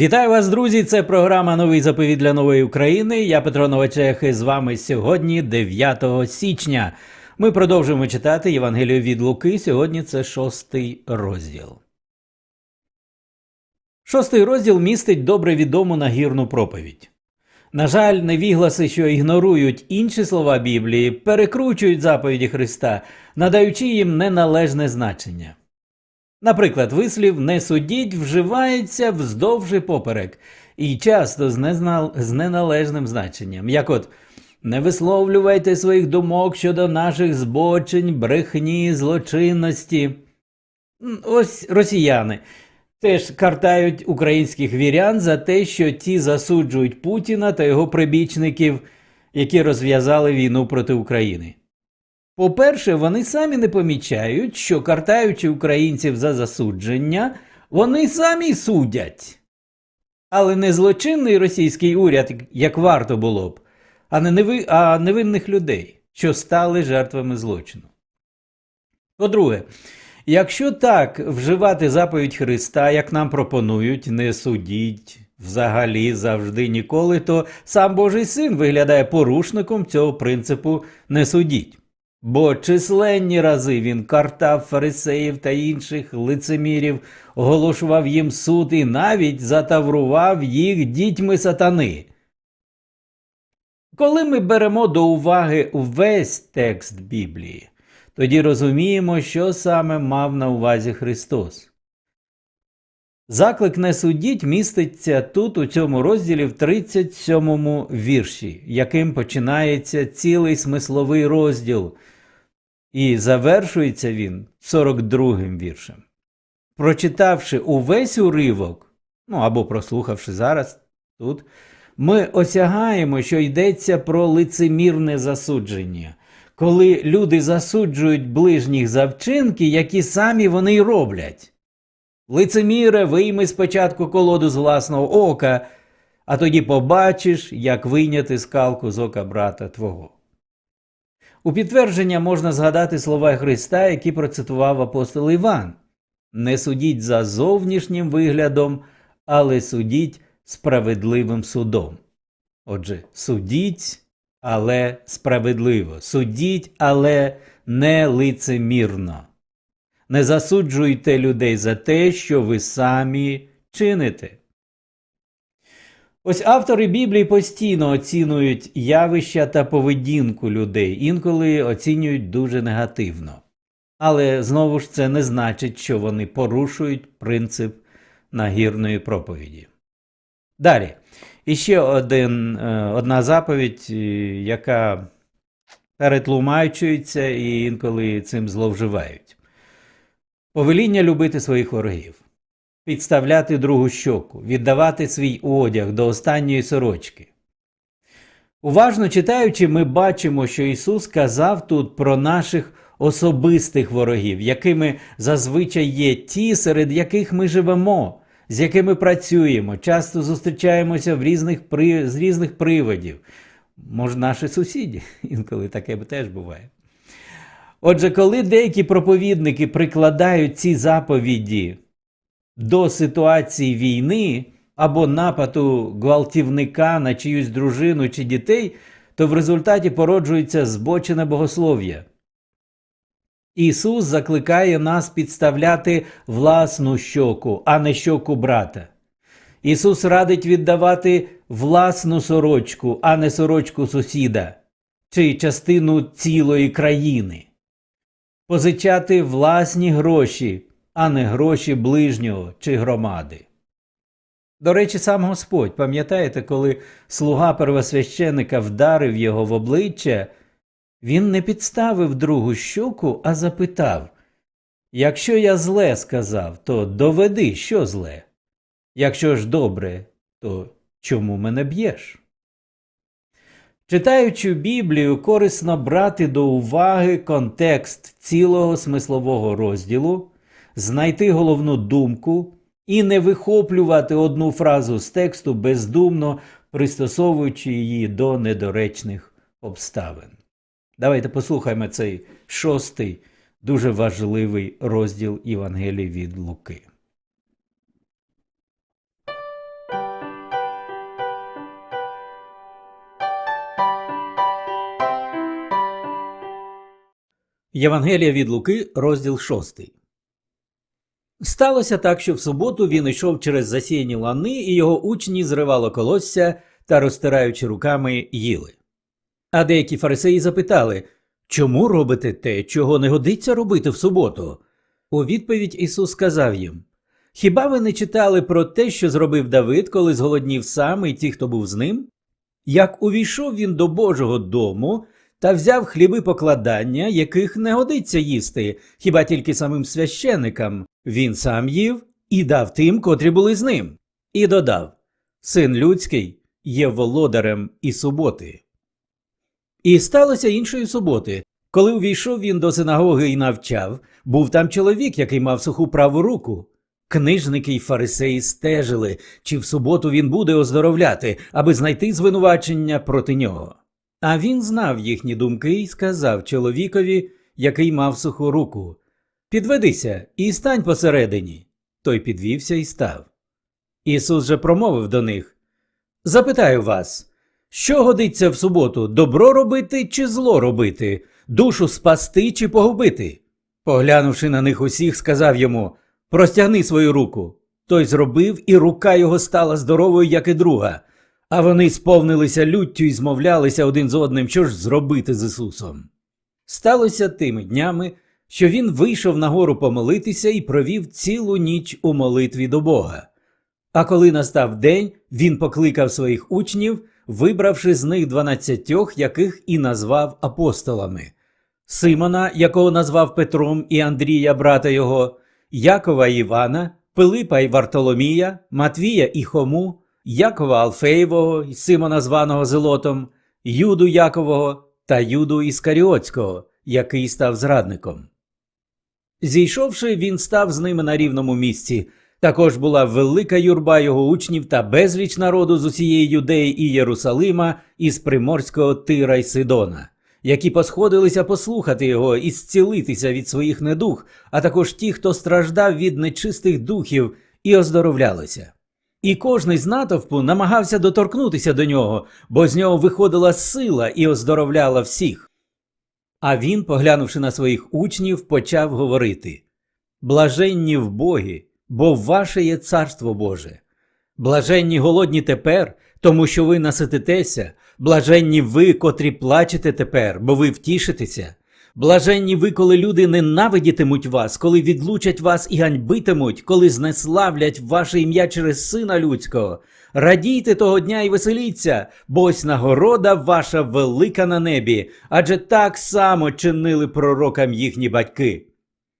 Вітаю вас, друзі! Це програма Новий заповіт для нової України. Я Петро Новачех і з вами сьогодні, 9 січня. Ми продовжуємо читати Євангелію від Луки. Сьогодні це шостий розділ. Шостий розділ містить добре відому нагірну проповідь. На жаль, невігласи, що ігнорують інші слова Біблії, перекручують заповіді Христа, надаючи їм неналежне значення. Наприклад, вислів не судіть вживається вздовж і поперек, і часто з, незна... з неналежним значенням, як от не висловлювайте своїх думок щодо наших збочень, брехні, злочинності. Ось росіяни теж картають українських вірян за те, що ті засуджують Путіна та його прибічників, які розв'язали війну проти України. По-перше, вони самі не помічають, що картаючи українців за засудження, вони самі судять. Але не злочинний російський уряд, як варто було б, а, не неви... а невинних людей, що стали жертвами злочину. По-друге, якщо так вживати заповідь Христа, як нам пропонують, не судіть взагалі завжди ніколи, то сам Божий син виглядає порушником цього принципу не судіть. Бо численні рази він картав фарисеїв та інших лицемірів, оголошував їм суд і навіть затаврував їх дітьми сатани. Коли ми беремо до уваги увесь текст Біблії, тоді розуміємо, що саме мав на увазі Христос. Заклик не судіть міститься тут у цьому розділі в 37 вірші, яким починається цілий смисловий розділ, і завершується він 42 віршем. Прочитавши увесь уривок, ну або прослухавши зараз тут, ми осягаємо, що йдеться про лицемірне засудження, коли люди засуджують ближніх за вчинки, які самі вони й роблять. Лицеміре, вийми спочатку колоду з власного ока, а тоді побачиш, як вийняти скалку з ока брата твого. У підтвердження можна згадати слова Христа, які процитував апостол Іван: Не судіть за зовнішнім виглядом, але судіть справедливим судом. Отже, судіть, але справедливо, судіть, але не лицемірно. Не засуджуйте людей за те, що ви самі чините. Ось автори Біблії постійно оцінюють явища та поведінку людей, інколи оцінюють дуже негативно. Але знову ж це не значить, що вони порушують принцип нагірної проповіді. Далі. Іще один, е, одна заповідь, е, яка перетлумачується і інколи цим зловживають. Повеління любити своїх ворогів, підставляти другу щоку, віддавати свій одяг до останньої сорочки. Уважно читаючи, ми бачимо, що Ісус казав тут про наших особистих ворогів, якими зазвичай є ті, серед яких ми живемо, з якими працюємо, часто зустрічаємося в різних з різних приводів. Може, наші сусіді, інколи таке теж буває. Отже, коли деякі проповідники прикладають ці заповіді до ситуації війни або нападу гвалтівника на чиюсь дружину чи дітей, то в результаті породжується збочене богослов'я. Ісус закликає нас підставляти власну щоку, а не щоку брата. Ісус радить віддавати власну сорочку, а не сорочку сусіда чи частину цілої країни позичати власні гроші, а не гроші ближнього чи громади. До речі, сам Господь, пам'ятаєте, коли слуга первосвященика вдарив його в обличчя, він не підставив другу щоку, а запитав Якщо я зле сказав, то доведи, що зле. Якщо ж добре, то чому мене б'єш? Читаючи Біблію, корисно брати до уваги контекст цілого смислового розділу, знайти головну думку і не вихоплювати одну фразу з тексту бездумно пристосовуючи її до недоречних обставин. Давайте послухаємо цей шостий дуже важливий розділ Євангелії від Луки. Євангелія від Луки, розділ 6. Сталося так, що в суботу він йшов через засіяні лани, і його учні зривало колосся та, розтираючи руками, їли. А деякі фарисеї запитали Чому робите те, чого не годиться робити в суботу? У відповідь Ісус сказав їм Хіба ви не читали про те, що зробив Давид, коли зголоднів сам і ті, хто був з ним? Як увійшов він до Божого дому та взяв хліби покладання, яких не годиться їсти, хіба тільки самим священикам, він сам їв і дав тим, котрі були з ним, і додав Син людський є володарем і суботи. І сталося іншої суботи, коли увійшов він до синагоги і навчав, був там чоловік, який мав суху праву руку. Книжники й фарисеї стежили, чи в суботу він буде оздоровляти, аби знайти звинувачення проти нього. А він знав їхні думки і сказав чоловікові, який мав суху руку Підведися і стань посередині. Той підвівся і став. Ісус же промовив до них Запитаю вас, що годиться в суботу добро робити чи зло робити, душу спасти чи погубити? Поглянувши на них усіх, сказав йому Простягни свою руку. Той зробив, і рука його стала здоровою, як і друга. А вони сповнилися люттю і змовлялися один з одним, що ж зробити з Ісусом. Сталося тими днями, що він вийшов на гору помолитися і провів цілу ніч у молитві до Бога. А коли настав день, він покликав своїх учнів, вибравши з них дванадцятьох, яких і назвав апостолами Симона, якого назвав Петром і Андрія, брата його, Якова і Івана, Пилипа і Вартоломія, Матвія і Хому, Якова Алфеєвого, і Симона званого Зелотом, Юду Якового та Юду Іскаріотського, який став зрадником. Зійшовши, він став з ними на рівному місці. Також була велика юрба його учнів та безліч народу з усієї Юдеї і Єрусалима, із приморського Тира й Сидона, які посходилися послухати його і зцілитися від своїх недух, а також ті, хто страждав від нечистих духів і оздоровлялися. І кожний з натовпу намагався доторкнутися до нього, бо з нього виходила сила і оздоровляла всіх. А він, поглянувши на своїх учнів, почав говорити Блаженні в Богі, бо ваше є царство Боже. Блаженні голодні тепер, тому що ви насититеся, блаженні ви, котрі плачете тепер, бо ви втішитеся. Блаженні ви, коли люди ненавидітимуть вас, коли відлучать вас і ганьбитимуть, коли знеславлять ваше ім'я через сина людського. Радійте того дня і веселіться, бо ось нагорода ваша велика на небі, адже так само чинили пророкам їхні батьки.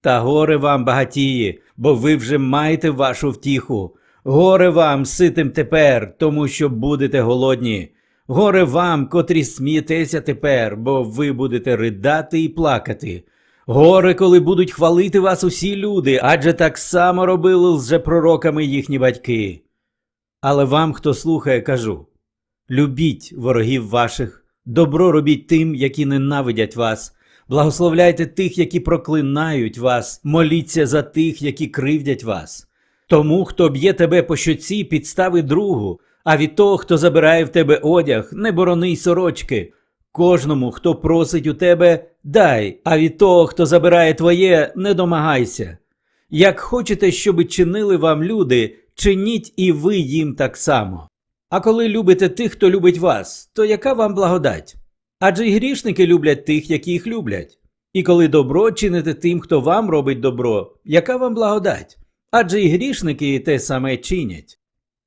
Та горе вам, багатії, бо ви вже маєте вашу втіху. Горе вам, ситим тепер, тому що будете голодні. Горе вам, котрі смієтеся тепер, бо ви будете ридати і плакати. Горе, коли будуть хвалити вас усі люди, адже так само робили лжепророками їхні батьки. Але вам, хто слухає, кажу любіть ворогів ваших, добро робіть тим, які ненавидять вас, благословляйте тих, які проклинають вас, моліться за тих, які кривдять вас. Тому, хто б'є тебе по щоці, підстави другу, а від того, хто забирає в тебе одяг, не борони й сорочки. Кожному, хто просить у тебе, дай, а від того, хто забирає твоє, не домагайся. Як хочете, щоби чинили вам люди, чиніть і ви їм так само. А коли любите тих, хто любить вас, то яка вам благодать? Адже й грішники люблять тих, які їх люблять. І коли добро чините тим, хто вам робить добро, яка вам благодать? Адже й грішники те саме чинять.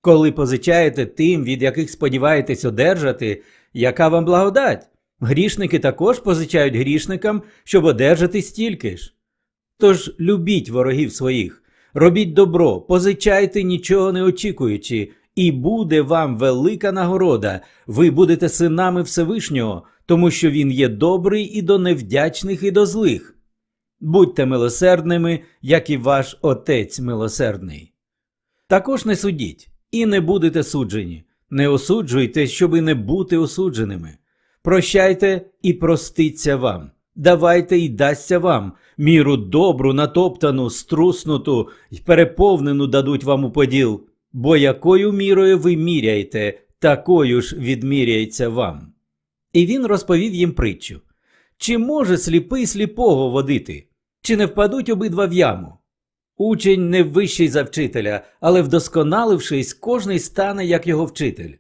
Коли позичаєте тим, від яких сподіваєтесь одержати, яка вам благодать? Грішники також позичають грішникам, щоб одержати стільки ж. Тож любіть ворогів своїх, робіть добро, позичайте нічого не очікуючи, і буде вам велика нагорода, ви будете синами Всевишнього, тому що він є добрий і до невдячних, і до злих. Будьте милосердними, як і ваш Отець милосердний. Також не судіть і не будете суджені, не осуджуйте, щоби не бути осудженими. Прощайте і проститься вам, давайте і дасться вам, міру добру, натоптану, струснуту й переповнену дадуть вам у поділ, бо якою мірою ви міряєте, такою ж відміряється вам. І він розповів їм притчу. Чи може сліпий сліпого водити? Чи не впадуть обидва в яму? Учень не вищий за вчителя, але вдосконалившись, кожний стане як його вчитель.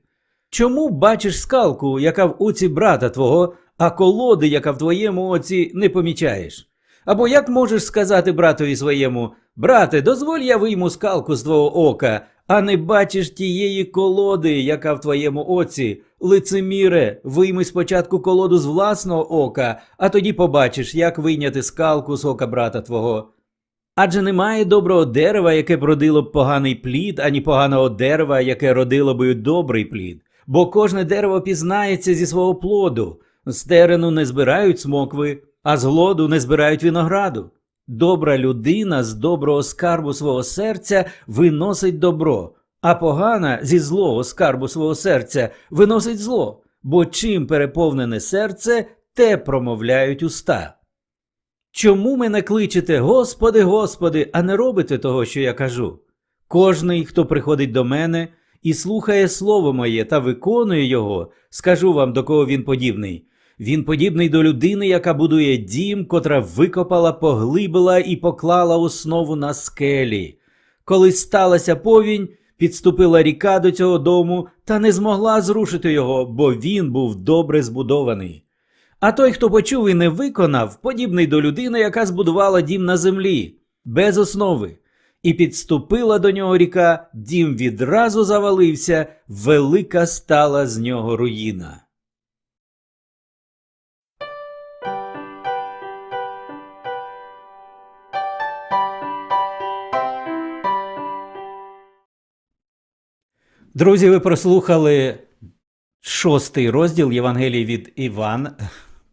Чому бачиш скалку, яка в оці брата твого, а колоди, яка в твоєму оці, не помічаєш? Або як можеш сказати братові своєму, брате, дозволь я вийму скалку з твого ока, а не бачиш тієї колоди, яка в твоєму оці, лицеміре, вийми спочатку колоду з власного ока, а тоді побачиш, як вийняти скалку з ока брата твого. Адже немає доброго дерева, яке б родило б поганий плід, ані поганого дерева, яке родило б добрий плід. Бо кожне дерево пізнається зі свого плоду. З терену не збирають смокви, а з глоду не збирають винограду. Добра людина з доброго скарбу свого серця виносить добро, а погана зі злого скарбу свого серця виносить зло, бо чим переповнене серце, те промовляють уста. Чому мене кличете, Господи, Господи, а не робите того, що я кажу? Кожний, хто приходить до мене і слухає слово моє та виконує його, скажу вам, до кого він подібний. Він подібний до людини, яка будує дім, котра викопала, поглибила і поклала основу на скелі. Коли сталася повінь, підступила ріка до цього дому та не змогла зрушити його, бо він був добре збудований. А той, хто почув і не виконав, подібний до людини, яка збудувала дім на землі, без основи. І підступила до нього ріка, дім відразу завалився, велика стала з нього руїна. Друзі, ви прослухали шостий розділ Євангелії від Іван,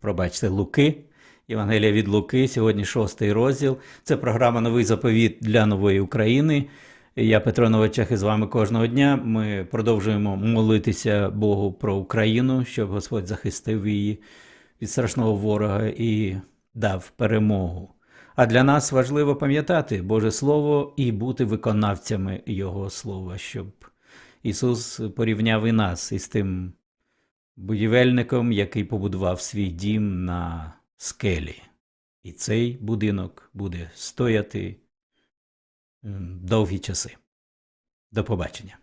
пробачте, Луки. Євангелія від Луки, сьогодні шостий розділ. Це програма Новий заповіт для нової України. Я Петро Новачах і з вами кожного дня. Ми продовжуємо молитися Богу про Україну, щоб Господь захистив її від страшного ворога і дав перемогу. А для нас важливо пам'ятати Боже Слово і бути виконавцями Його слова, щоб Ісус порівняв і нас із тим будівельником, який побудував свій дім на скелі. І цей будинок буде стояти довгі часи. До побачення.